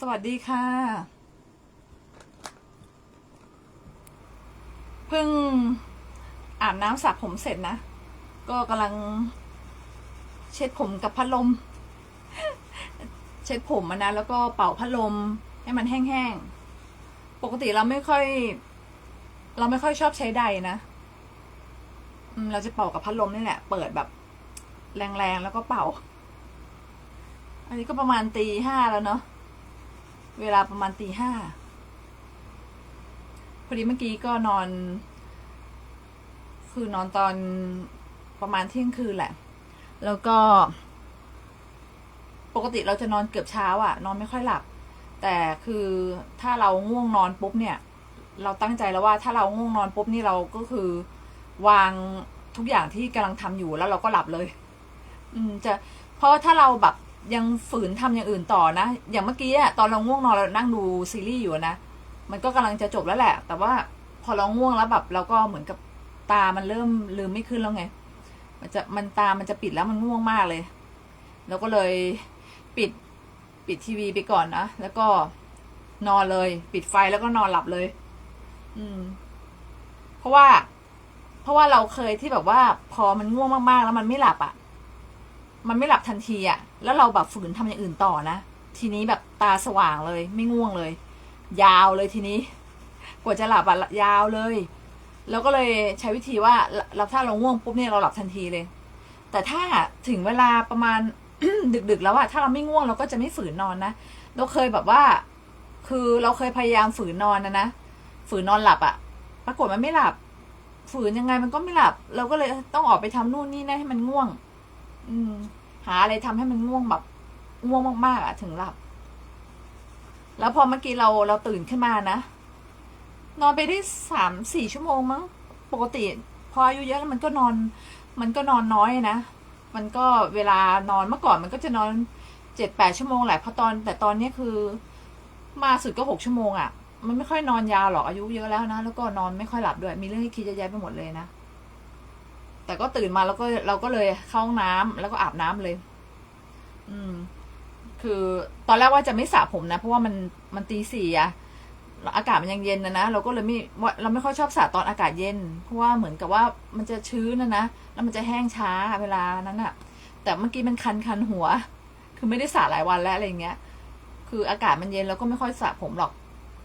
สวัสดีค่ะ เพิ่งอาบน้ำสระผมเสร็จนะ ก็กำลังเช็ดผมกับพัดลม เช็ดผมนะ แล้วก็เป่าพัดลมให้มันแห้งๆ ปกติเราไม่ค่อย เราไม่ค่อยชอบใช้ใดนะเราจะเป่ากับพัดลมนี่แหละ เปิดแบบ แรงๆ แล้วก็เป่า อันนี้ก็ประมาณตีห้าแล้วเนาะ เวลาประมาณตีห้าพอดีเมื่อกี้ก็นอน คือนอนตอนประมาณเที่ยงคืนแหละ แล้วก็ ปกติเราจะนอนเกือบเช้าอะนอนไม่ค่อยหลับ แต่คือถ้าเราง่วงนอนปุ๊บเนี่ย เราตั้งใจแล้วว่าถ้าเราง่วงนอนปุ๊บนี่เราก็คือ วางทุกอย่างที่กำลังทำอยู่แล้วเราก็หลับเลย อืมจะเพราะถ้าเราแบบ ยังฝืนทำอย่างอื่นต่อนะ อย่างเมื่อกี้อะตอนเราง่วงนอนเรานั่งดูซีรีส์อยู่นะ มันก็กำลังจะจบแล้วแหละ แต่ว่าพอเราง่วงแล้วแบบเราก็เหมือนกับตามันเริ่มลืมไม่ขึ้นแล้วไง มันจะมันตามันจะปิดแล้วมันง่วงมากเลยเราก็เลยปิดปิดทีวีไปก่อนนะ แล้วก็นอนเลย ปิดไฟแล้วก็นอนหลับเลย อืม เพราะว่า เพราะว่าเราเคยที่แบบว่า พอมันง่วงมากๆ แล้วมันไม่หลับอะ มันไม่หลับทันทีอะแล้วเราแบบฝืนทำอย่างอื่นต่อนะ ทีนี้แบบตาสว่างเลยไม่ง่วงเลย ยาวเลยทีนี้ กว่าจะหลับอะยาวเลย แล้วก็เลยใช้วิธีว่าเราถ้าเราง่วงปุ๊บเนี่ยเราหลับทันทีเลย แต่ถ้าถึงเวลาประมาณดึกๆแล้วอะถ้าเราไม่ง่วงเราก็จะไม่ฝืนนอนนะ เราเคยแบบว่า คือเราเคยพยายามฝืนนอนนะนะ ฝืนนอนหลับอะปรากฏมันไม่หลับ ฝืนยังไงมันก็ไม่หลับ เราก็เลยต้องออกไปทำนู่นนี่นะให้มันง่วง อืม หาอะไรทำให้มันง่วงแบบง่วงมากๆอะถึงหลับ แล้วพอเมื่อกี้เราเราตื่นขึ้นมานะ นอนไปได้สามสี่ชั่วโมงมั้ง ปกติ พออายุเยอะแล้วมันก็นอน มันก็นอนน้อยนะ มันก็เวลานอนเมื่อก่อนมันก็จะนอนเจ็ดแปดชั่วโมงแหละเพราะตอน แต่ตอนนี้คือ มาสุดก็หกชั่วโมงอะ่ะ มันไม่ค่อยนอนยาวหรอกอายุเยอะแล้วนะ แล้วก็นอนไม่ค่อยหลับด้วย มีเรื่องให้คิดเยอะแยะไปหมดเลยนะ แต่ก็ตื่นมาแล้วก็เราก็เลยเข้าห้องน้ำแล้วก็อาบน้ำเลย อืม คือตอนแรกว่าจะไม่สระผมนะ เพราะว่ามันมันตีสี่อะอากาศมันยังเย็นนะนะเราก็เลยไม่เราไม่ค่อยชอบสระตอนอากาศเย็น เพราะว่าเหมือนกับว่ามันจะชื้นนะนะแล้วมันจะแห้งช้าเวลานั้นอะแต่เมื่อกี้มันคันคันหัว คือไม่ได้สระหลายวันแล้วอะไรเงี้ย คืออากาศมันเย็นแล้วก็ไม่ค่อยสระผมหรอก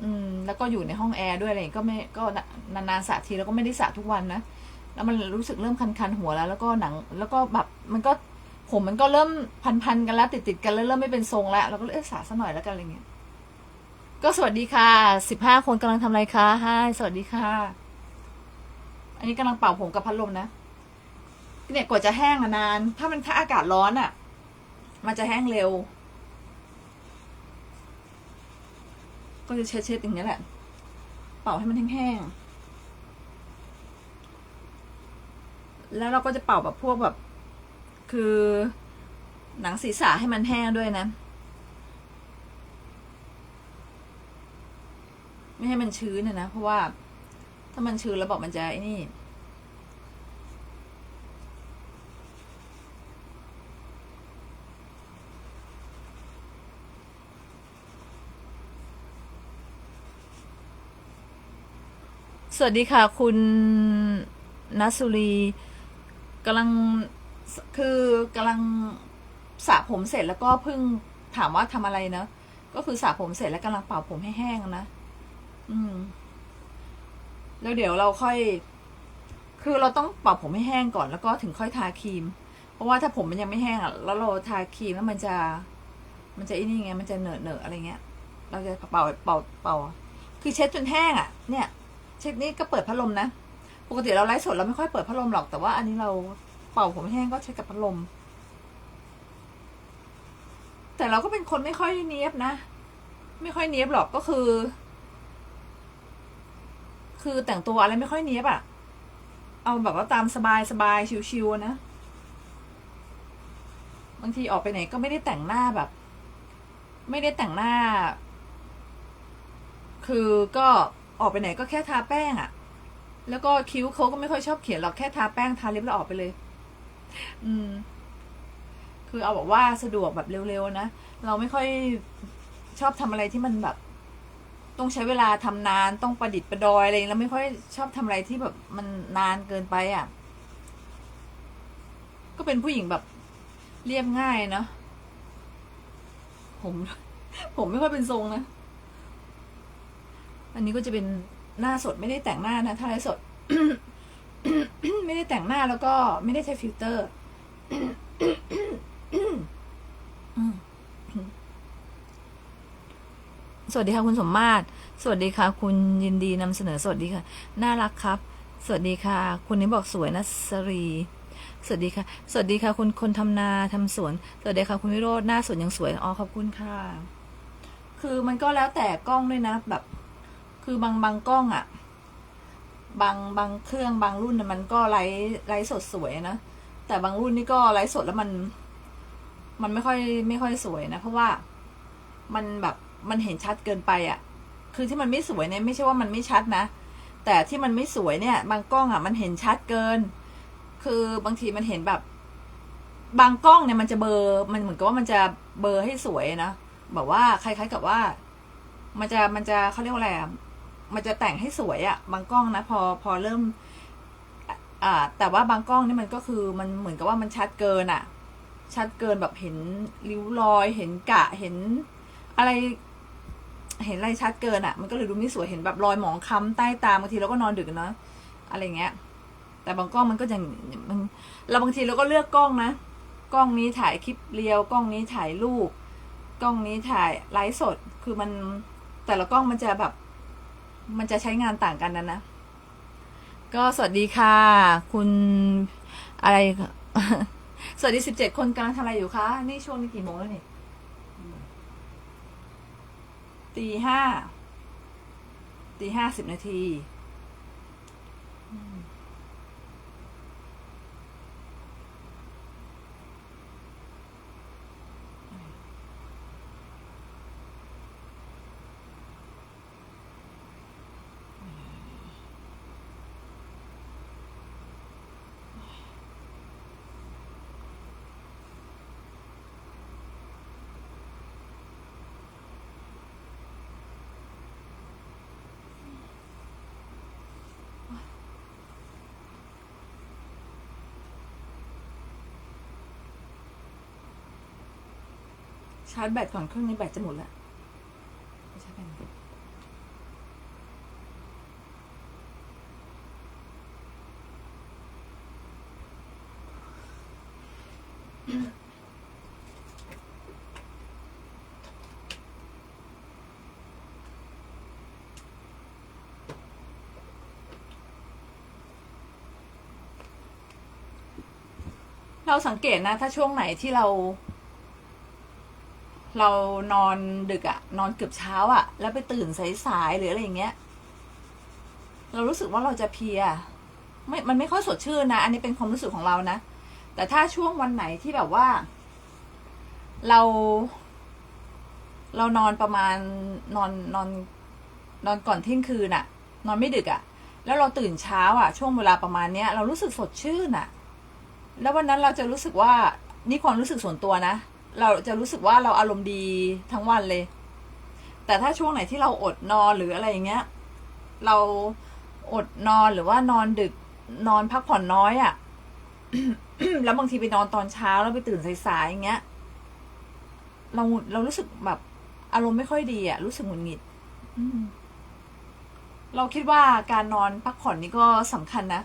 อืม แล้วก็อยู่ในห้องแอร์ด้วยอะไรอย่างงี้ก็ไม่ก็นานๆสระทีแล้วก็ไม่ได้สระทุกวันนะ แล้วมันรู้สึกเริ่มคันๆหัวแล้ว แล้วก็หนัง แล้วก็แบบมันก็ผมมันก็เริ่มพันๆกันแล้วติดๆกันแล้วเริ่มไม่เป็นทรงแล้วเราก็เลยเออสาซะหน่อยแล้วกันอะไรเงี้ยก็สวัสดีค่ะสิบห้าคนกำลังทำอะไรคะฮายสวัสดีค่ะ อันนี้กำลังเป่าผมกับพัดลมนะเนี่ยกว่าจะแห้งอะนาน ถ้ามันถ้าอากาศร้อนอะ่ะ มันจะแห้งเร็ว ก็จะเช็ดๆอย่างนี้แหละ เป่าให้มันแห้งๆ แล้วเราก็จะเป่าแบบพวกแบบ คือหนังศีรษะให้มันแห้งด้วยนะ ไม่ให้มันชื้นนะนะ เพราะว่า ถ้ามันชื้นแล้วบอกมันจะไอ้นี่สวัสดีค่ะ คุณนัสุรี กำลังคือกำลังสระผมเสร็จแล้วก็เพิ่งถามว่าทำอะไรเนะก็คือสระผมเสร็จแล้วกำลังเป่าผมให้แห้งนะอืม แล้วเดี๋ยวเราค่อย คือเราต้องเป่าผมให้แห้งก่อนแล้วก็ถึงค่อยทาครีม เพราะว่าถ้าผมมันยังไม่แห้งอะแล้วเราทาครีมแล้วมันจะ มันจะไอ้นี่ไงมันจะเหนอะเหนอะอะไรเงี้ย เราจะเป่าเป่าเป่า คือเช็ดจนแห้งอะ เนี่ย เช็ดนี่ก็เปิดพัดลมนะ ปกติเราไลฟ์สดเราไม่ค่อยเปิดพัดลมหรอกแต่ว่าอันนี้เราเป่าผมแห้งก็ใช้กับพัดลม แต่เราก็เป็นคนไม่ค่อยเนี้ยบนะ ไม่ค่อยเนี้ยบหรอกก็คือ คือแต่งตัวอะไรไม่ค่อยเนี้ยบอะเอาแบบว่าตามสบายสบายชิวๆนะบางทีออกไปไหนก็ไม่ได้แต่งหน้าแบบ ไม่ได้แต่งหน้า คือก็ออกไปไหนก็แค่ทาแป้งอะ แล้วก็คิ้วเขาก็ไม่ค่อยชอบเขียนหรอกแค่ทาแป้งทาเล็บแล้วออกไปเลย อืม คือเอาบอกว่าสะดวกแบบเร็วๆนะ เราไม่ค่อยชอบทำอะไรที่มันแบบ ต้องใช้เวลาทำนานต้องประดิษฐ์ประดอยอะไรอย่างเงี้ยแล้วไม่ค่อยชอบทำอะไรที่แบบมันนานเกินไปอะ ก็เป็นผู้หญิงแบบเรียบง่ายเนาะผม ผมไม่ค่อยเป็นทรงนะ อันนี้ก็จะเป็น หน้าสดไม่ได้แต่งหน้านะถ้าไลฟ์สด ไม่ได้แต่งหน้าแล้วก็ไม่ได้ใช้ฟิลเตอร์สวัสดีค่ะคุณสมมาตร สวัสดีค่ะ คุณยินดีนำเสนอสวัสดีค่ะ น่ารักครับ สวัสดีค่ะ คุณนี้บอกสวยนะสรี สวัสดีค่ะ สวัสดีค่ะ คุณคนทำนาทำสวน สวัสดีค่ะ คุณวิโรจน์หน้าสวนยังสวย อ๋อขอบคุณค่ะ คือมันก็แล้วแต่กล้องด้วยนะแบบ คือบางบางกล้องอะบางบางเครื่องบางรุ่นน่ะมันก็ไลฟ์ไลฟ์สดสวยนะ แต่บางรุ่นนี่ก็ไลฟ์สดแล้วมัน มันไม่ค่อยไม่ค่อยสวยนะ เพราะว่ามันแบบมันเห็นชัดเกินไปอะคือที่มันไม่สวยเนี่ยไม่ใช่ว่ามันไม่ชัดนะ แต่ที่มันไม่สวยเนี่ย บางกล้องอะมันเห็นชัดเกิน คือบางทีมันเห็นแบบ บางกล้องเนี่ยมันจะเบอร์มันเหมือนกับว่ามันจะเบอร์ให้สวยนะแบบว่าคล้ายๆกับว่า มันจะมันจะเขาเรียกว่าอะไรอะ มันจะแต่งให้สวยอะบางกล้องนะพอพอเริ่มอ่าแต่ว่าบางกล้องนี่มันก็คือมันเหมือนกับว่ามันชัดเกินอะชัดเกินแบบเห็นริ้วรอย เห็นกะเห็นอะไร เห็นอะไรชัดเกินอะมันก็เลยดูไม่สวยเห็นแบบรอยหมองคล้ำใต้ตาบางทีเราก็นอนดึกเนาะอะไรเงี้ย แต่บางกล้องมันก็อย่างมันเราบางทีเราก็เลือกกล้องนะกล้องนี้ถ่ายคลิปเรียวกล้องนี้ถ่ายรูปกล้องนี้ถ่ายไลฟ์สด คือมันแต่ละกล้องมันจะแบบ มันจะใช้งานต่างกันนะนะ ก็สวัสดีค่ะ คุณอะไร สวัสดีสิบเจ็ดคนกำลังทำอะไรอยู่คะ นี่ช่วงนี้กี่โมงแล้วนี่ตีห้าตีห้าสิบนาที ชาร์จแบตก่อนเครื่องนี้แบตจะหมดแล้วไม่ใช่แบตเราสังเกตนะ ถ้าช่วงไหนที่เรา เรานอนดึกอะนอนเกือบเช้าอะแล้วไปตื่นสายๆหรืออะไรอย่างเงี้ย เรารู้สึกว่าเราจะเพียไม่มันไม่ค่อยสดชื่นนะ อันนี้เป็นความรู้สึกของเรานะ แต่ถ้าช่วงวันไหนที่แบบว่า เรา เรานอนประมาณนอนนอน นอนก่อนเที่ยงคืนอะนอนไม่ดึกอะแล้วเราตื่นเช้าอะช่วงเวลาประมาณเนี้ย เรารู้สึกสดชื่นอะแล้ววันนั้นเราจะรู้สึกว่านี่ความรู้สึกส่วนตัวนะ เราจะรู้สึกว่าเราอารมณ์ดีทั้งวันเลย แต่ถ้าช่วงไหนที่เราอดนอนหรืออะไรอย่างเงี้ย เราอดนอนหรือว่านอนดึกนอนพักผ่อนน้อยอะ่ะ แล้วบางทีไปนอนตอนเช้าแล้วไปตื่นสายๆอย่างเงี้ย เราเรารู้สึกแบบ อารมณ์ไม่ค่อยดีอะ่ะ รู้สึกหงุดหงิดเราคิดว่าการนอนพักผ่อนนี่ก็สำคัญนะ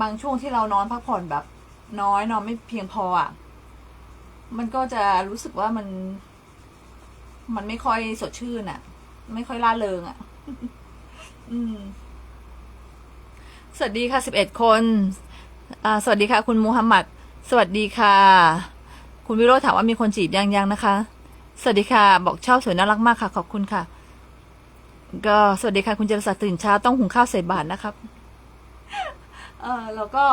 บางช่วงที่เรานอนพักผ่อนแบบ น้อยนอนไม่เพียงพออะ มันก็จะรู้สึกว่ามัน มันไม่ค่อยสดชื่นอะ่ะ ไม่ค่อยล่าเริงอะ่ะ อืม สวัสดีค่ะสิบเอ็ดคนอ่าสวัสดีค่ะ คุณมูฮัมหมัด สวัสดีค่ะ คุณวิโรจน์ถามว่ามีคนจีบยังยังนะคะ สวัสดีค่ะ บอกชอบสวยน่ารักมากค่ะ ขอบคุณค่ะ ก็สวัสดีค่ะ คุณเจรศักดิ์ตื่นเช้าต้องหุงข้าวใส่บาตรนะครับ เออแล้วก็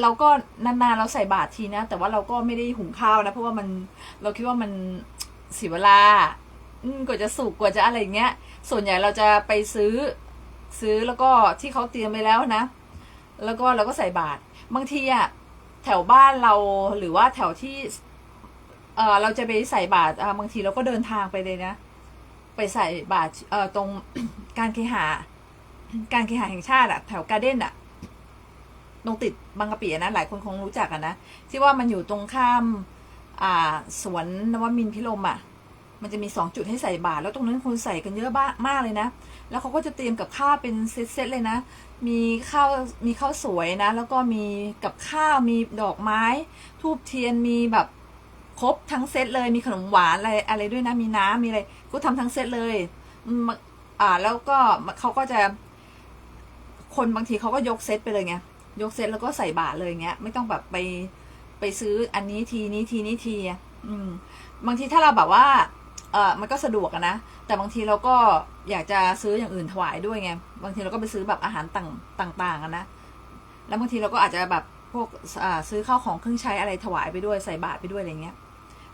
เราก็นานๆเราใส่บาตรทีนะ แต่ว่าเราก็ไม่ได้หุงข้าวนะ เพราะว่ามันเราคิดว่ามันเสียเวลา อืมกว่าจะสุกกว่าจะอะไรอย่างเงี้ย ส่วนใหญ่เราจะไปซื้อซื้อแล้วก็ที่เขาเตรียมไปแล้วนะ แล้วก็เราก็ใส่บาตรบางทีอะแถวบ้านเราหรือว่าแถวที่ เออเราจะไปใส่บาตรอ่าบางทีเราก็เดินทางไปเลยนะ ไปใส่บาตรเออตรงการเคหา การเคหาแห่งชาติอะแถวการเด้นอะ ตรงติดบางกะปิอะนะหลายคนคงรู้จักกันะที่ว่ามันอยู่ตรงข้าม อ่าสวนนวมินพิรมอะมันจะมีสองจุดให้ใส่บาตรแล้วตรงนั้นคนใส่กันเยอะบ้ามากเลยนะ แล้วเขาก็จะเตรียมกับข้าวเป็นเซตๆเลยนะ มีข้าวมีข้าวสวยนะ แล้วก็มีกับข้าวมีดอกไม้ทูบเทียนมีแบบครบทั้งเซตเลยมีขนมหวานอะไรอะไรด้วยนะ มีน้ำมีอะไรก็ทำทั้งเซตเลยอ่าแล้วก็เขาก็จะ คนบางทีเขาก็ยกเซตไปเลยไง ยกเซตแล้วก็ใส่บาตรเลยเงี้ย ไม่ต้องแบบไปไปซื้ออันนี้ทีนี้ทีนี้ทีอืม บางทีถ้าเราแบบว่า เออมันก็สะดวกนะแต่บางทีเราก็อยากจะซื้ออย่างอื่นถวายด้วยไงบางทีเราก็ไปซื้อแบบอาหารต่างต่างๆนะแล้วบางทีเราก็อาจจะแบบพวกอ่าซื้อข้าวของเครื่องใช้อะไรถวายไปด้วยใส่บาตรไปด้วยอะไรเงี้ย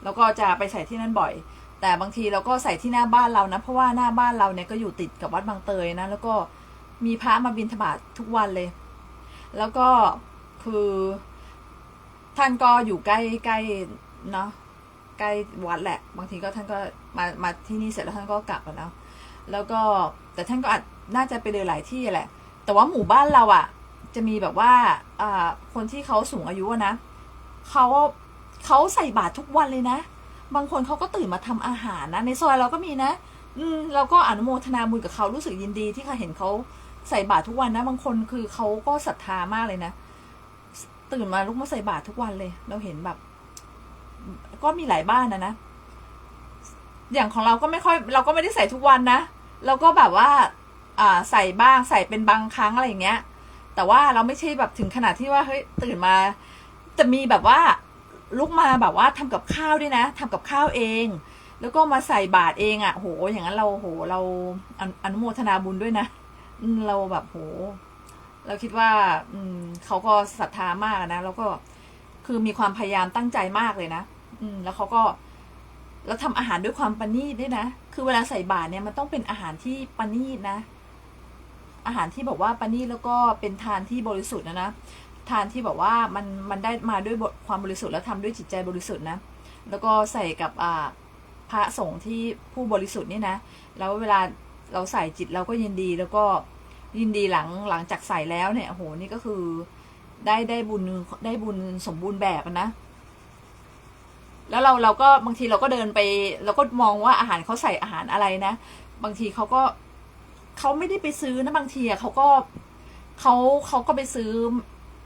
แล้วก็จะไปใส่ที่นั่นบ่อย แต่บางทีเราก็ใส่ที่หน้าบ้านเรานะเพราะว่าหน้าบ้านเราเนี่ยก็อยู่ติดกับวัดบางเตยนะแล้วก็มีพระมาบิณฑบาตทุกวันเลย แล้วก็คือท่านก็อยู่ใกล้ใกล้เนาะใกล้วัดแหละ บางทีก็ท่านก็มามาที่นี่เสร็จแล้วท่านก็กลับแล้วแล้วก็แต่ท่านก็อาจน่าจะไปเดินหลายที่แหละ แต่ว่าหมู่บ้านเราอะ่ะ จะมีแบบว่าอ่าคนที่เขาสูงอายุนะเขาเขาใส่บาตรทุกวันเลยนะ บางคนเขาก็ตื่นมาทำอาหารนะ ในซอยเราก็มีนะ อืมเราก็อนุโมทนาบุญกับเขารู้สึกยินดีที่เขาเห็นเขา ใส่บาตรทุกวันนะบางคนคือเขาก็ศรัทธามากเลยนะ ตื่นมาลุกมาใส่บาตรทุกวันเลย เราเห็นแบบ ก็มีหลายบ้านนะนะอย่างของเราก็ไม่ค่อย เราก็ไม่ได้ใส่ทุกวันนะเราก็แบบว่า อ่าใส่บ้างใส่เป็นบางครั้งอะไรอย่างเงี้ย แต่ว่าเราไม่ใช่แบบถึงขนาดที่ว่าเฮ้ยตื่นมาจะมีแบบว่าลุกมาแบบว่าทำกับข้าวด้วยนะทำกับข้าวเอง แล้วก็มาใส่บาตรเองอะ่ะโห อย่างนั้นเราโหเราอนุอนุโมทนาบุญด้วยนะ เราแบบโห เราคิดว่า อืมเขาก็ศรัทธามากนะ แล้วก็คือมีความพยายามตั้งใจมากเลยนะ อืม แล้วเขาก็แล้วทำอาหารด้วยความประณีตด้วยนะ คือเวลาใส่บาตรเนี่ยมันต้องเป็นอาหารที่ประณีตนะ อาหารที่บอกว่าประณีตแล้วก็เป็นทานที่บริสุทธิ์นะนะ ทานที่แบบว่ามันมันได้มาด้วยความบริสุทธิ์แล้วทำด้วยจิตใจบริสุทธิ์นะ แล้วก็ใส่กับอ่าพระสงฆ์ที่ผู้บริสุทธิ์นี่นะ แล้วเวลา เราใส่จิตเราก็ยินดีแล้วก็ยินดีหลังหลังจากใส่แล้วเนี่ยโอ้โหนี่ก็คือได้ได้บุญได้บุญสมบูรณ์แบบนะ แล้วเราเราก็บางทีเราก็เดินไป เราก็มองว่าอาหารเขาใส่อาหารอะไรนะ บางทีเขาก็เขาไม่ได้ไปซื้อนะบางทีอะเขาก็เขาเขาก็ไปซื้อ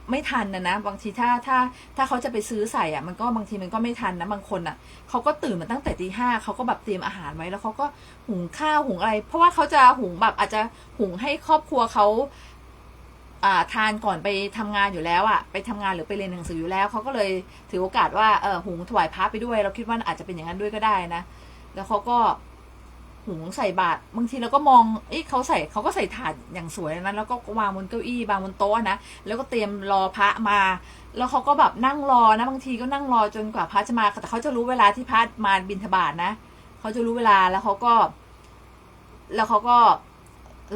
ไม่ทันนะนะ บางทีถ้าถ้าถ้าเขาจะไปซื้อใส่อะมันก็บางทีมันก็ไม่ทันนะบางคนอะเขาก็ตื่นมาตั้งแต่ตีห้าเขาก็แบบเตรียมอาหารไว้แล้วเขาก็หุงข้าวหุงอะไร เพราะว่าเขาจะหุงแบบอาจจะหุงให้ครอบครัวเขาอ่าทานก่อนไปทำงานอยู่แล้วอะไปทำงานหรือไปเรียนหนังสืออยู่แล้วเขาก็เลยถือโอกาสว่าเออหุงถวายพระไปด้วย เราคิดว่าอาจจะเป็นอย่างนั้นด้วยก็ได้นะ แล้วเขาก็ หุงใส่บาตรบางทีเราก็มองเอ้เขาใส่เขาก็ใส่ถาดอย่างสวยนะแล้วก็วางบนเก้าอี้วางบนโต๊ะนะแล้วก็เตรียมรอพระมา แล้วเขาก็แบบนั่งรอนะ บางทีก็นั่งรอจนกว่าพระจะมาแต่เขาจะรู้เวลาที่พระมาบิณฑบาตนะเขาจะรู้เวลาแล้วเขาก็ แล้วเขาก็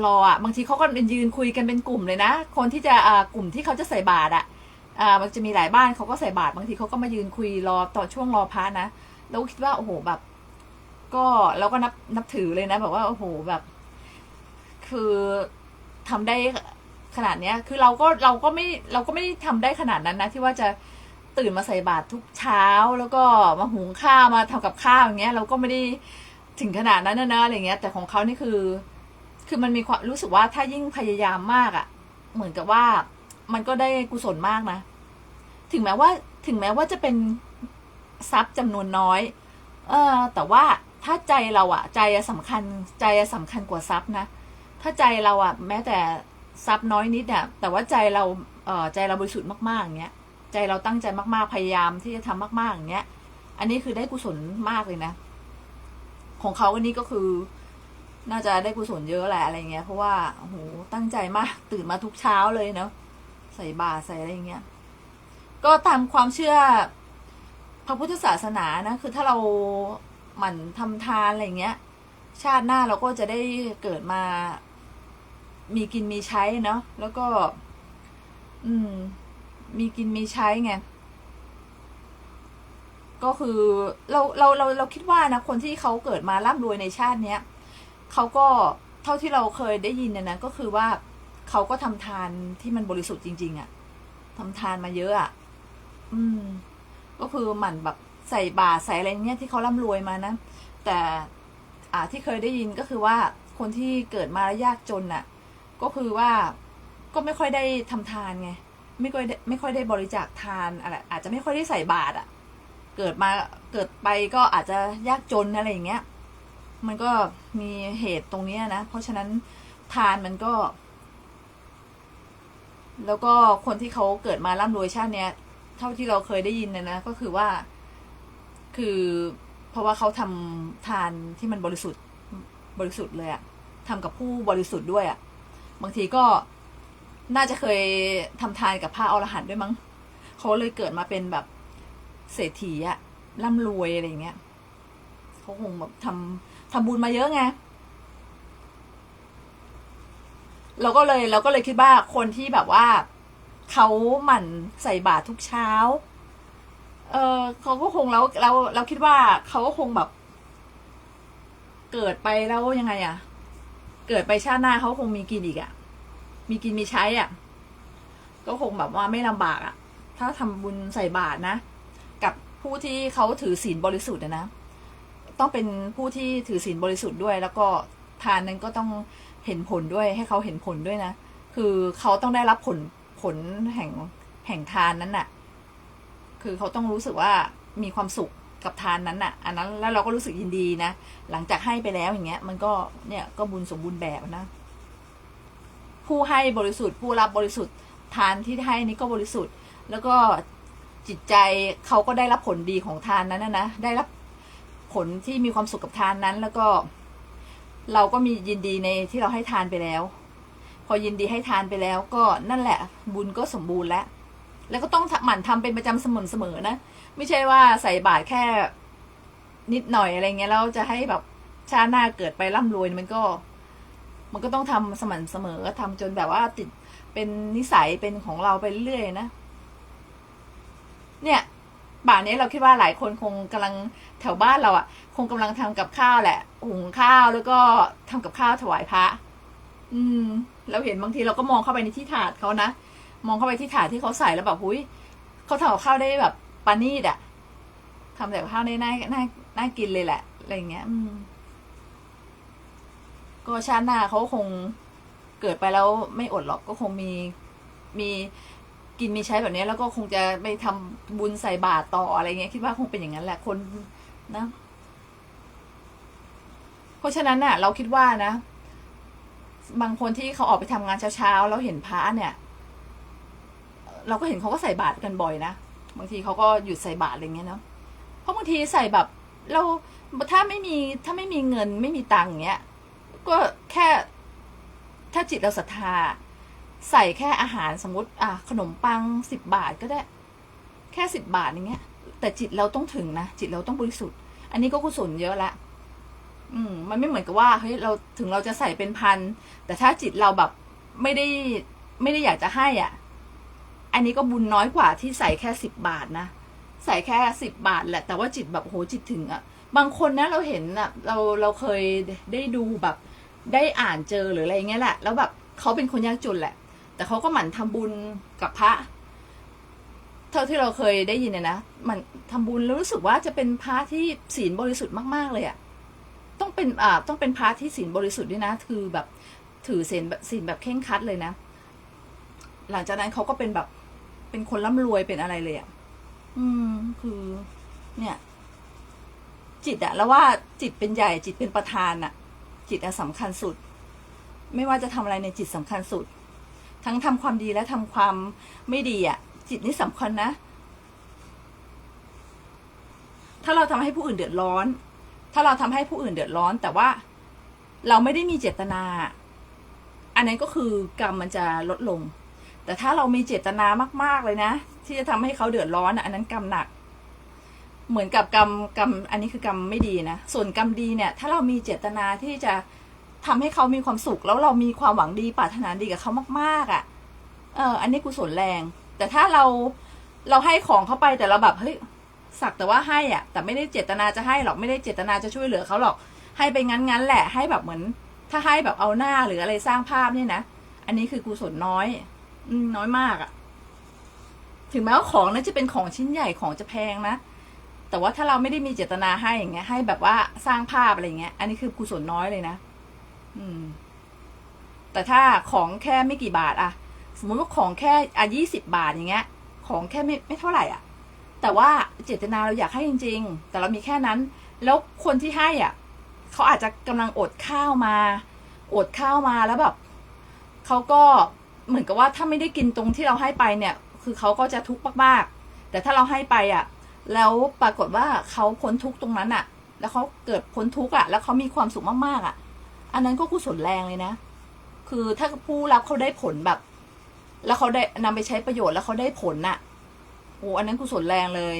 รออะบางทีเขาก็ยืนคุยกันเป็นกลุ่มเลยนะ คนที่จะอ่ากลุ่มที่เขาจะใส่บาตรอะอ่ามันจะมีหลายบ้านเขาก็ใส่บาตรบางทีเขาก็มายืนคุยรอต่อช่วงรอพระนะแล้วคิดว่าโอ้โหแบบ ก็เราก็นับนับถือเลยนะแบบว่าโอ้โหแบบ คือทำได้ขนาดเนี้ย คือเราก็เราก็ไม่เราก็ไม่ได้ทำได้ขนาดนั้นนะ ที่ว่าจะตื่นมาใส่บาตรทุกเช้าแล้วก็มาหุงข้าวมาทำกับข้าวอย่างเงี้ย เราก็ไม่ได้ถึงขนาดนั้นนะนะอะไรเงี้ย แต่ของเขานี่คือ คือมันมีความรู้สึกว่าถ้ายิ่งพยายามมากอะ่ะ เหมือนกับว่ามันก็ได้กุศลมากนะ ถึงแม้ว่าถึงแม้ว่าจะเป็นทรัพย์จำนวนน้อย เออแต่ว่า ถ้าใจเราอะใจอะสำคัญใจอะสำคัญกว่าทรัพย์นะ ถ้าใจเราอะแม้แต่ทรัพย์น้อยนิดเนี่ยแต่ว่าใจเราเออใจเราบริสุทธิ์มากๆอย่างเงี้ย ใจเราตั้งใจมากๆพยายามที่จะทำมากๆอย่างเงี้ย อันนี้คือได้กุศลมากเลยนะ ของเขาอันนี้ก็คือ น่าจะได้กุศลเยอะแหละอะไรเงี้ย เพราะว่าโอ้โหตั้งใจมากตื่นมาทุกเช้าเลยเนาะใส่บาตรใส่อะไรเงี้ย ก็ตามความเชื่อพระพุทธศาสนานะ คือถ้าเรา หมั่นทำทานอะไรเงี้ย ชาติหน้าเราก็จะได้เกิดมา มีกินมีใช้เนาะแล้วก็ อืม มีกินมีใช้ไงก็คือเราเราเราเราคิดว่านะคนที่เขาเกิดมาร่ำรวยในชาติเนี้ยเขาก็เท่าที่เราเคยได้ยินเนี่ยนะก็คือว่าเขาก็ทำทานที่มันบริสุทธิ์จริง ๆอะ่ะทำทานมาเยอะอะ่ะ อืม ก็คือหมั่นแบบ ใส่บาตรใส่อะไรเงี้ยที่เขาร่ำรวยมานะแต่อ่าที่เคยได้ยินก็คือว่าคนที่เกิดมาแล้วยากจนน่ะ ก็คือว่าก็ไม่ค่อยได้ทำทานไง ไม่ค่อยไม่ค่อยได้บริจาคทานอะไรอาจจะไม่ค่อยได้ใส่บาตรอะ เกิดมาเกิดไปก็อาจจะยากจนอะไรอย่างเงี้ย มันก็มีเหตุตรงเนี้ยนะ เพราะฉะนั้นทานมันก็ แล้วก็คนที่เขาเกิดมาร่ำรวยชาติเนี้ย เท่าที่เราเคยได้ยินนยนะก็คือว่า คือเพราะว่าเขาทำทานที่มันบริสุทธิ์บริสุทธิ์เลยอะทำกับผู้บริสุทธิ์ด้วยอะบางทีก็น่าจะเคยทำทานกับพระอรหันต์ด้วยมั้งเขาเลยเกิดมาเป็นแบบเศรษฐีอะร่ำรวยอะไรอย่างเงี้ยเขาคงแบบทำทำบุญมาเยอะไงเราก็เลยเราก็เลยคิดว่าคนที่แบบว่าเขาหมั่นใส่บาตรทุกเช้า เออเขาก็คงเราเราเราคิดว่าเขาก็คงแบบ เกิดไปแล้วยังไงอะเกิดไปชาติหน้าเขาคงมีกินอีกอะมีกินมีใช้อะก็คงแบบว่าไม่ลำบากอะถ้าทำบุญใส่บาตรนะ กับผู้ที่เขาถือศีลบริสุทธิ์นะต้องเป็นผู้ที่ถือศีลบริสุทธิ์ด้วย แล้วก็ทานนั้นก็ต้องเห็นผลด้วยให้เขาเห็นผลด้วยนะ คือเขาต้องได้รับผลผลแห่งแห่งทานนั้นน่ะ คือเขาต้องรู้สึกว่ามีความสุขกับทานนั้นน่ะ อันนั้นแล้วเราก็รู้สึกยินดีนะ หลังจากให้ไปแล้วอย่างเงี้ย มันก็เนี่ยก็บุญสมบูรณ์แบบนะ ผู้ให้บริสุทธิ์ ผู้รับบริสุทธิ์ ทานที่ให้นี่ก็บริสุทธิ์ แล้วก็จิตใจเขาก็ได้รับผลดีของทานนั้นนะนะได้รับผลที่มีความสุขกับทานนั้น แล้วก็ เราก็มียินดีในที่เราให้ทานไปแล้ว พอยินดีให้ทานไปแล้ว ก็นั่นแหละ บุญก็สมบูรณ์แล้ว แล้วก็ต้องหมั่นทำเป็นประจำเสมอเสมอนะ ไม่ใช่ว่าใส่บาตรแค่นิดหน่อยอะไรเงี้ยแล้วจะให้แบบชาหน้าเกิดไปร่ำรวยมันก็ มันก็ต้องทำสม่ำเสมอทำจนแบบว่าติดเป็นนิสัยเป็นของเราไปเรื่อยนะ เนี่ยป่านนี้เราคิดว่าหลายคนคงกำลังแถวบ้านเราอะ่ะ คงกำลังทำกับข้าวแหละหุงข้าวแล้วก็ทำกับข้าวถวายพระ อืม เราเห็นบางทีเราก็มองเข้าไปในที่ถาดเขานะ มองเข้าไปที่ถาดที่เขาใส่แล้วแบบหุยเขาทำกับข้าวได้แบบปานีดอะทำแต่กับข้าวได้น่าน่าน่ากินเลยแหละอะไรเงี้ย อืม ก็ชาติหน้าเขาคงเกิดไปแล้วไม่อดหรอกก็คงมีมีกินมีใช้แบบนี้แล้วก็คงจะไปทำบุญใส่บาตรต่ออะไรเงี้ยคิดว่าคงเป็นอย่างนั้นแหละคนนะ เพราะฉะนั้นน่ะ เราคิดว่านะ บางคนที่เขาออกไปทำงานเช้าๆแล้วเห็นพระเนี่ย เราก็เห็นเขาก็ใส่บาตรกันบ่อยนะบางทีเขาก็หยุดใส่บาตรอะไรเงี้ยเนาะเพราะบางทีใส่แบบเราถ้าไม่มีถ้าไม่มีเงินไม่มีตังค์เงี้ย ก็แค่ถ้าจิตเราศรัทธา ใส่แค่อาหารสมมติ อะขนมปังสิบบาทก็ได้ แค่สิบบาทอย่างเงี้ย แต่จิตเราต้องถึงนะจิตเราต้องบริสุทธิ์ อันนี้ก็กุศลเยอะละอืม มันไม่เหมือนกับว่าเฮ้ยเราถึงเราจะใส่เป็นพันแต่ถ้าจิตเราแบบไม่ได้ไม่ได้อยากจะให้อะ อันนี้ก็บุญน้อยกว่าที่ใส่แค่สิบบาทนะ ใส่แค่สิบบาทแหละแต่ว่าจิตแบบโหจิตถึงอะบางคนนะเราเห็นอะเราเราเคยได้ดูแบบได้อ่านเจอหรืออะไรเงี้ยแหละ แล้วแบบเขาเป็นคนยากจนแหละ แต่เขาก็หมั่นทำบุญกับพระ เท่าที่เราเคยได้ยินเนี่ยนะมันทำบุญแล้วรู้สึกว่าจะเป็นพระที่ศีลบริสุทธิ์มากๆเลยอะต้องเป็นอ่าต้องเป็นพระที่ศีลบริสุทธิ์ด้วยนะ คือแบบถือศีลศีลแบบเข่งคัดเลยนะ หลังจากนั้นเขาก็เป็นแบบ เป็นคนร่ำรวยเป็นอะไรเลยอะอืม คือ เนี่ย จิตอะแล้วว่าจิตเป็นใหญ่จิตเป็นประธานอะจิตอะสำคัญสุด ไม่ว่าจะทำอะไรในจิตสำคัญสุด ทั้งทำความดีและทำความไม่ดีอะจิตนี่สำคัญนะ ถ้าเราทำให้ผู้อื่นเดือดร้อน ถ้าเราทำให้ผู้อื่นเดือดร้อน แต่ว่าเราไม่ได้มีเจตนา อันนั้นก็คือกรรมมันจะลดลง แต่ถ้าเรามีเจตนามาก ๆเลยนะ ที่จะทำให้เขาเดือดร้อนอะอันนั้นกรรมหนัก เหมือนกับกรรมกรรมอันนี้คือกรรมไม่ดีนะ ส่วนกรรมดีเนี่ย ถ้าเรามีเจตนาที่จะทำให้เขามีความสุข แล้วเรามีความหวังดีปรารถนาดีกับเขามาก ๆอะ่ะ เออ อันนี้กุศลแรง แต่ถ้าเราเราให้ของเขาไปแต่เราแบบเฮ้ยสักแต่ว่าให้อะ แต่ไม่ได้เจตนาจะให้หรอกไม่ได้เจตนาจะช่วยเหลือเขาหรอก ให้ไปงั้นๆแหละให้แบบเหมือน ถ้าให้แบบเอาหน้าหรืออะไรสร้างภาพเนี่ยนะอันนี้คือกุศลน้อย น้อยมากอะถึงแม้ว่าของนั้นจะเป็นของชิ้นใหญ่ของจะแพงนะ แต่ว่าถ้าเราไม่ได้มีเจตนาให้อย่างเงี้ย ให้แบบว่าสร้างภาพอะไรเงี้ย อันนี้คือกุศลน้อยเลยนะ อืม แต่ถ้าของแค่ไม่กี่บาทอะสมมติว่าของแค่อะยี่สิบาทอย่างเงี้ย ของแค่ไม่ไม่เท่าไหร่อะ แต่ว่าเจตนาเราอยากให้จริง ๆ แต่เรามีแค่นั้น แล้วคนที่ให้อะเขาอาจจะกำลังอดข้าวมา อดข้าวมาแล้วแบบเขาก็ เหมือนกับว่าถ้าไม่ได้กินตรงที่เราให้ไปเนี่ย คือเขาก็จะทุกข์มากๆ แต่ถ้าเราให้ไปอะ แล้วปรากฏว่าเขาพ้นทุกข์ตรงนั้นอะ แล้วเขาเกิดพ้นทุกข์อะ แล้วเขามีความสุขมากๆอะ อันนั้นก็กุศลแรงเลยนะ คือถ้าผู้รับเขาได้ผลแบบ แล้วเขาได้นำไปใช้ประโยชน์แล้วเขาได้ผลน่ะโอ้อันนั้นกุศลแรงเลย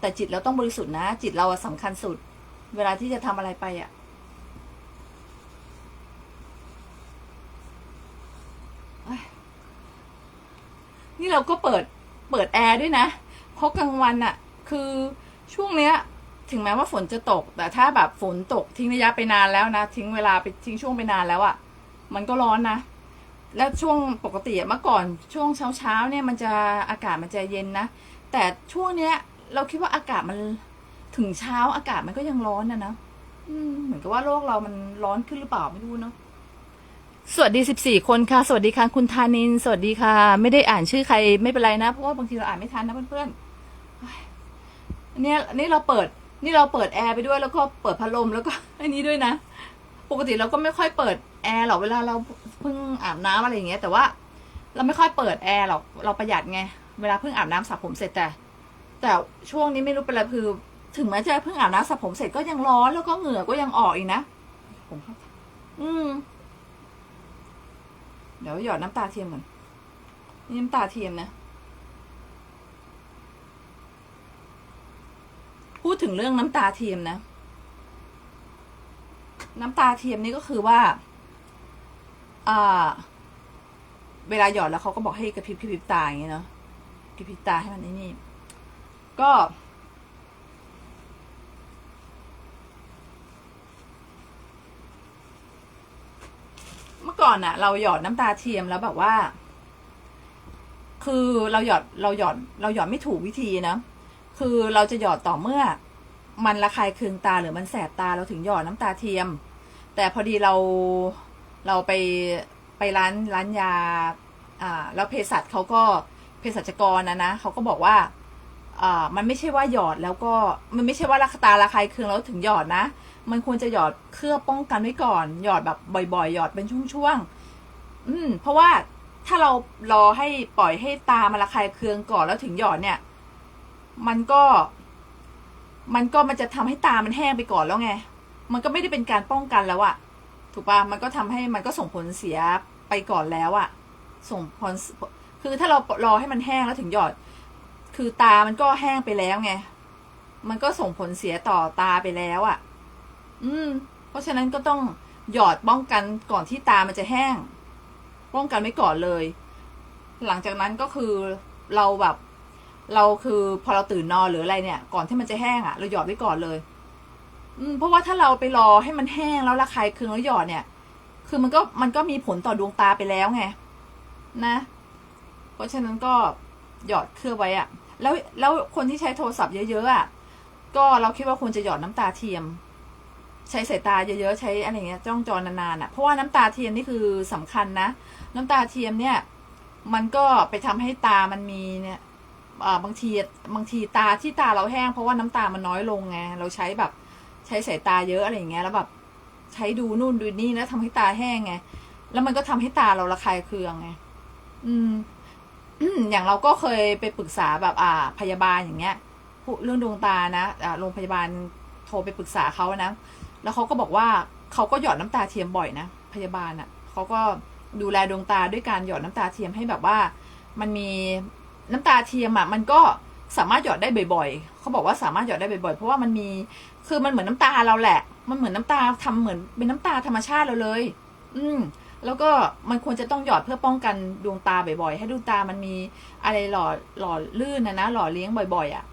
แต่จิตเราต้องบริสุทธิ์นะ จิตเราอะสำคัญสุด เวลาที่จะทำอะไรไปอะ นี่เราก็เปิดเปิดแอร์ด้วยนะเพราะกลางวันอะคือช่วงเนี้ย ถึงแม้ว่าฝนจะตก แต่ถ้าแบบฝนตกทิ้งระยะไปนานแล้วนะ ทิ้งเวลาไปทิ้งช่วงไปนานแล้วอะมันก็ร้อนนะ แล้วช่วงปกติอะเมื่อก่อนช่วงเช้าเช้าเนี่ยมันจะอากาศมันจะเย็นนะ แต่ช่วงเนี้ย เราคิดว่าอากาศมันถึงเช้าอากาศมันก็ยังร้อนนะนะเหมือนกับว่าโลกเรามันร้อนขึ้นหรือเปล่าไม่รู้เนาะ สวัสดีสิบสี่คนค่ะ สวัสดีค่ะคุณธานิน สวัสดีค่ะ ไม่ได้อ่านชื่อใครไม่เป็นไรนะ เพราะว่าบางทีเราอ่านไม่ทันนะเพื่อนๆเนี่ยนี่เราเปิด นี่เราเปิดแอร์ไปด้วยแล้วก็เปิดพัดลมแล้วก็อันนี้ด้วยนะ ปกติเราก็ไม่ค่อยเปิดแอร์หรอกเวลาเราเพิ่งอาบน้ำอะไรอย่างเงี้ย แต่ว่าเราไม่ค่อยเปิดแอร์หรอกเราประหยัดไง เวลาเพิ่งอาบน้ำสระผมเสร็จแต่ แต่ช่วงนี้ไม่รู้เป็นอะไรคือถึงแม้จะเพิ่งอาบน้ำสระผมเสร็จก็ยังร้อนแล้วก็เหงื่อก็ยังออกอีกนะผมอืม เดี๋ยวหยอดน้ำตาเทียมก่อนนี่น้ำตาเทียมนะ พูดถึงเรื่องน้ำตาเทียมนะ น้ำตาเทียมนี่ก็คือว่าอ่าเวลาหยอดแล้วเขาก็บอกให้กระพริบกระพริบตาอย่างเงี้ยเนาะกระพริบตาให้มันนี่ ก็ มื่อก่อนอะเราหยอดน้ำตาเทียมแล้วแบบว่า คือเราหยอดเราหยอด เราหยอดไม่ถูกวิธีนะคือเราจะหยอดต่อเมื่อ มันระคายเคืองตาหรือมันแสบตาเราถึงหยอดน้ำตาเทียม แต่พอดีเราเราไปไปร้านร้านยา อ่า แล้วเภสัชเขาก็เภสัชกรนะนะเขาก็บอกว่าอ่ามันไม่ใช่ว่าหยอดแล้วก็มันไม่ใช่ว่าราคาตาระคายเคืองแล้วถึงหยอดนะ มันควรจะหยอดเคลือบป้องกันไว้ก่อน หยอดแบบบ่อยๆ หยอดเป็นช่วงๆอืม เพราะว่าถ้าเรารอให้ปล่อยให้ตามันระคายเคืองก่อนแล้วถึงหยอดเนี่ย มันก็ มันก็มันจะทำให้ตามันแห้งไปก่อนแล้วไง มันก็ไม่ได้เป็นการป้องกันแล้วอะถูกปะมันก็ทำให้มันก็ส่งผลเสียไปก่อนแล้วอะส่งผลคือถ้าเรารอให้มันแห้งแล้วถึงหยอด คือตามันก็แห้งไปแล้วไง มันก็ส่งผลเสียต่อตาไปแล้วอะ่ะ อืม เพราะฉะนั้นก็ต้องหยอดป้องกันก่อนที่ตามันจะแห้ง ป้องกันไว้ก่อนเลย หลังจากนั้นก็คือเราแบบ เราคือพอเราตื่นนอนหรืออะไรเนี่ย ก่อนที่มันจะแห้งอะ่ะ เราหยอดไว้ก่อนเลย อืม เพราะว่าถ้าเราไปรอให้มันแห้งแล้วระคายเคืองแล้วหยอดเนี่ย คือมันก็มันก็มีผลต่อดวงตาไปแล้วไงนะ เพราะฉะนั้นก็หยอดเคลือบไว้อะแล้วแล้วคนที่ใช้โทรศัพท์เยอะๆอะก็เราคิดว่าควรจะหยอดน้ำตาเทียม ใช้สายตาเยอะๆ ใช้อะไรเงี้ยจ้องจอนานๆอะเพราะว่าน้ำตาเทียมนี่คือสำคัญนะ น้ำตาเทียมเนี่ย มันก็ไปทำให้ตามันมีเนี่ยอ่าบางทีบางทีตาที่ตาเราแห้งเพราะว่าน้ำตามันน้อยลงไงเราใช้แบบใช้สายตาเยอะอะไรอย่างเงี้ยแล้วแบบใช้ดูนู่นดูนี่แล้วทำให้ตาแห้งไงแล้วมันก็ทำให้ตาเราระคายเคืองไงอืมอืมอย่างเราก็เคยไปปรึกษาแบบอ่า พยาบาลอย่างเงี้ยเรื่องดวงตานะอ่าโรงพยาบาลโทรไปปรึกษาเขานะ แล้วเขาก็บอกว่าเขาก็หยอดน้ำตาเทียมบ่อยนะพยาบาลอะเขาก็ดูแลดวงตาด้วยการหยอดน้ำตาเทียมให้แบบว่า มันมีน้ำตาเทียมอะมันก็สามารถหยอดได้บ่อยๆ เขาบอกว่าสามารถหยอดได้บ่อยๆ เพราะว่ามันมี คือมันเหมือนน้ำตาเราแหละ มันเหมือนน้ำตาทำเหมือนเป็นน้ำตาธรรมชาติเราเลย อืม แล้วก็มันควรจะต้องหยอดเพื่อป้องกันดวงตาบ่อยๆ ให้ดวงตามันมีอะไรหล่อหล่อลื่นนะนะหล่อเลี้ยงบ่อย ๆ อะ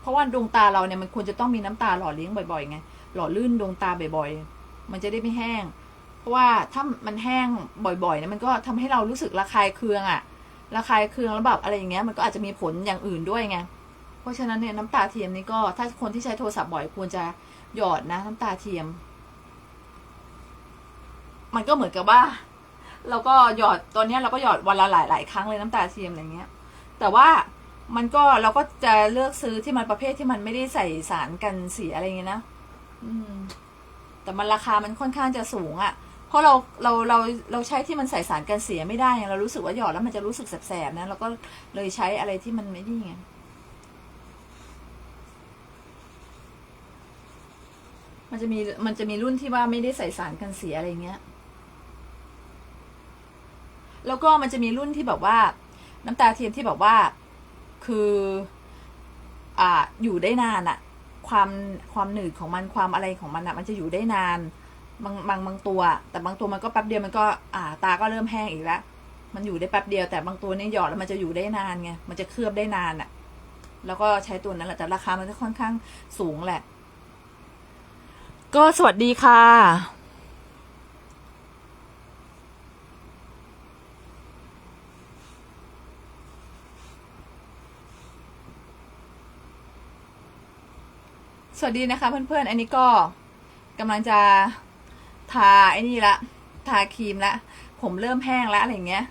เพราะว่าดวงตาเราเนี่ยมันควรจะต้องมีน้ำตาหล่อเลี้ยงบ่อยๆไง หล่อลื่นดวงตาบ่อยๆ มันจะได้ไม่แห้ง เพราะว่าถ้ามันแห้งบ่อยๆเนี่ยมันก็ทำให้เรารู้สึกระคายเคืองอะระคายเคืองแล้วแบบอะไรอย่างเงี้ยมันก็อาจจะมีผลอย่างอื่นด้วยไง เพราะฉะนั้นเนี่ยน้ำตาเทียมนี่ก็ถ้าคนที่ใช้โทรศัพท์บ่อยควรจะหยอดนะน้ำตาเทียม มันก็เหมือนกับว่า เราก็หยอดตอนนี้เราก็หยอดวันละหลายหลายๆครั้งเลยน้ำตาเทียมอะไรเงี้ย แต่ว่ามันก็เราก็จะเลือกซื้อที่มันประเภทที่มันไม่ได้ใส่สารกันเสียอะไรเงี้ยนะ อืม แต่มันราคามันค่อนข้างจะสูงอะ่ะ เพราะเราเราเราเราใช้ที่มันใส่สารกันเสียไม่ได้ไงเรารู้สึกว่าหยอดแล้วมันจะรู้สึกแสบๆนะเราก็เลยใช้อะไรที่มันไม่ดีไงมันจะมีมันจะมีรุ่นที่ว่าไม่ได้ใส่สารกันเสียอะไรเงี้ย แล้วก็มันจะมีรุ่นที่แบบว่า น้ำตาเทียมที่แบบว่าคือ อ่าอยู่ได้นานอะ ความความหนืดของมันความอะไรของมันอะมันจะอยู่ได้นานบางบางบางตัว แต่บางตัวมันก็แป๊บเดียวมันก็อ่าตาก็เริ่มแห้งอีกแล้วมันอยู่ได้แป๊บเดียวแต่บางตัวเนี่ยหยอดแล้วมันจะอยู่ได้นานไงมันจะเคลือบได้นานอะแล้วก็ใช้ตัวนั้นแหละแต่ราคามันจะค่อนข้างสูงแหละ ก็สวัสดีค่ะ สวัสดีนะคะเพื่อนๆ อันนี้ก็กำลังจะทาไอ้นี่ละ ทาครีมละ ผมเริ่มแห้งแล้วอะไรอย่างเงี้ย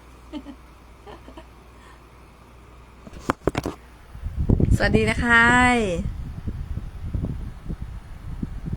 สวัสดีนะคะ